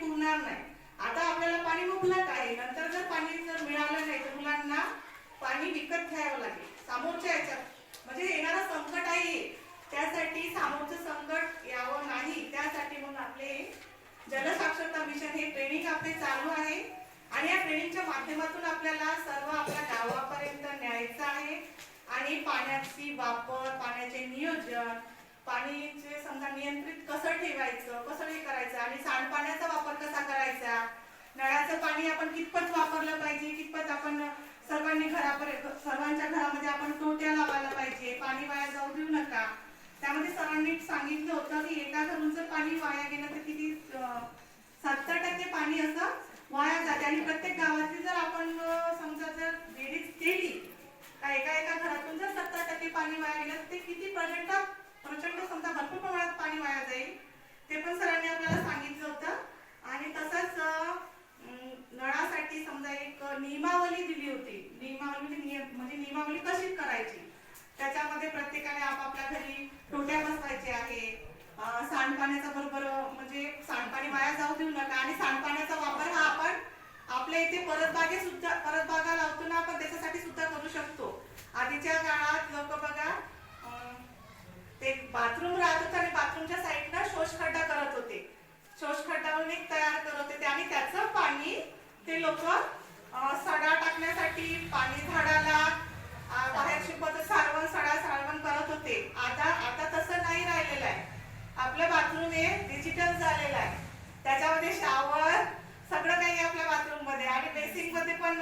पुरणार नाही. आता आपल्याला पाणी मुबलक आहे. नंतर जर पाणी जर मिळालं नाही तर मुलांना पाणी विकत घ्यावं लागेल. सामोरच्या याच्यात. म्हणजे येणारं संकट आहे. त्यासाठी सामोरचं संकट यावं नाही. त्यासाठी मग आपले जलसाक्षरता मिशन हे ट्रेनिंग आपले चालू आहे. आणि या ट्रेनिंगच्या माध्यमातून आपल्याला सर्व आपल्या गावापर्यंत न्यायचं आहे. आणि पाण्याची वापर पाण्याचे नियोजन पाणीचे समजा नियंत्रित कसं ठेवायचं कसं हे करायचं आणि सांडपाण्याचा वापर कसा करायचा नळाचं पाणी आपण कितपत वापरलं पाहिजे कितपत आपण सर्वांनी घरापर्यंत सर्वांच्या घरामध्ये आपण तोट्या लावायला पाहिजे पाणी वाया जाऊ देऊ नका. त्यामध्ये सरांनी सांगितलं होतं की एका घरून जर पाणी वाया गेलं तर किती सत्तर टक्के पाणी असं वाया जाते. आणि प्रत्येक गावातली जर आपण समजा जर बेरीज केली का एका एका घरातून जर सत्तर टक्के पाणी वाया गेलं तर ते किती प्रचंड प्रचंड समजा भरपूर प्रमाणात पाणी वाया जाईल ते पण सरांनी आपल्याला सांगितलं होतं आणि तसंच अं, अं, नळासाठी समजा एक नियमावली दिली होती नियमावली म्हणजे नियम म्हणजे नियमावली कशी करायची त्याच्यामध्ये प्रत्येकाने आपापल्या घरी टोट्या बसवायचे आहे. सांडपाण्याचा बरोबर म्हणजे सांडपाणी वाया जाऊ देऊ नका. आणि सांडपाण्याचा वापर हा आपण आपल्या इथे परतबागे सुद्धा परतबागा लावतो ना आपण त्याच्यासाठी सुद्धा करू शकतो. आधीच्या काळात लोक बघा ते बाथरूम राहत होतं आणि बाथरूमच्या साईडला शोषखड्डा करत होते. शोषखड्डा म्हणून एक तयार करत होते. आणि त्याचं पाणी ते लोक सडा टाकण्यासाठी पाणी झाडा अं, बाहेर शिकवत सारवण सडा सारवण करत होते आता आता तसं नाही राहिलेलं आहे आपलं हे डिजिटल झालेलं आहे. त्याच्यामध्ये शावर सगळं काही आहे आपल्या बाथरूममध्ये. आणि बेसिकमध्ये पण